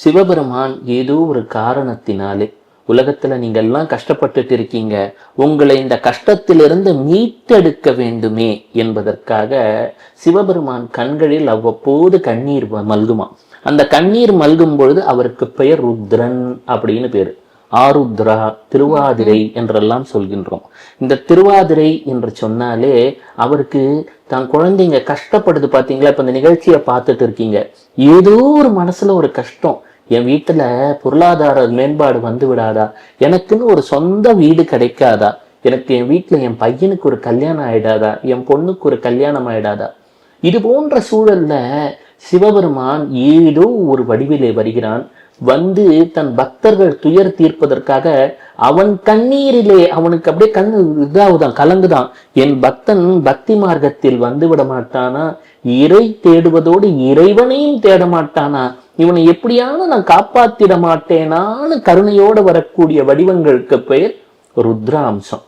சிவபெருமான் ஏதோ ஒரு காரணத்தினாலே உலகத்துல நீங்க எல்லாம் கஷ்டப்பட்டுட்டு இருக்கீங்க. உங்களை இந்த கஷ்டத்திலிருந்து மீட்டெடுக்க வேண்டுமே என்பதற்காக சிவபெருமான் கண்களில் அவ்வப்போது கண்ணீர் வ- மல்குமா அந்த கண்ணீர் மல்கும் பொழுது அவருக்கு பெயர் ருத்ரன் அப்படின்னு பேரு. ஆருத்ரா திருவாதிரை என்றெல்லாம் சொல்கின்றோம். இந்த திருவாதிரை என்று சொன்னாலே அவருக்கு தான் குழந்தைங்க கஷ்டப்படுது பார்த்தீங்களா இப்போ இந்த நிகழ்ச்சியை பார்த்துட்டு இருக்கீங்க. ஏதோ ஒரு மனசுல ஒரு கஷ்டம். என் வீட்டுல பொருளாதார மேம்பாடு வந்து விடாதா? எனக்குன்னு ஒரு சொந்த வீடு கிடைக்காதா? எனக்கு என் வீட்டுல என் பையனுக்கு ஒரு கல்யாணம் ஆயிடாதா? என் பொண்ணுக்கு ஒரு கல்யாணம் ஆயிடாதா? இது போன்ற சூழல்ல சிவபெருமான் ஏதோ ஒரு வடிவிலே வருகிறான். வந்து தன் பக்தர்கள் துயர் தீர்ப்பதற்காக அவன் கண்ணீரிலே அவனுக்கு அப்படியே கண்ணு இதாகுதான் கலங்குதான். என் பக்தன் பக்தி மார்க்கத்தில் வந்து விட மாட்டானா இறை தேடுவதோடு இறைவனையும் தேட மாட்டானா இவனை எப்படியாவது நான் காப்பாத்திட மாட்டேனான்னு கருணையோட வரக்கூடிய வடிவங்களுக்கு பெயர் ருத்ராம்சம்.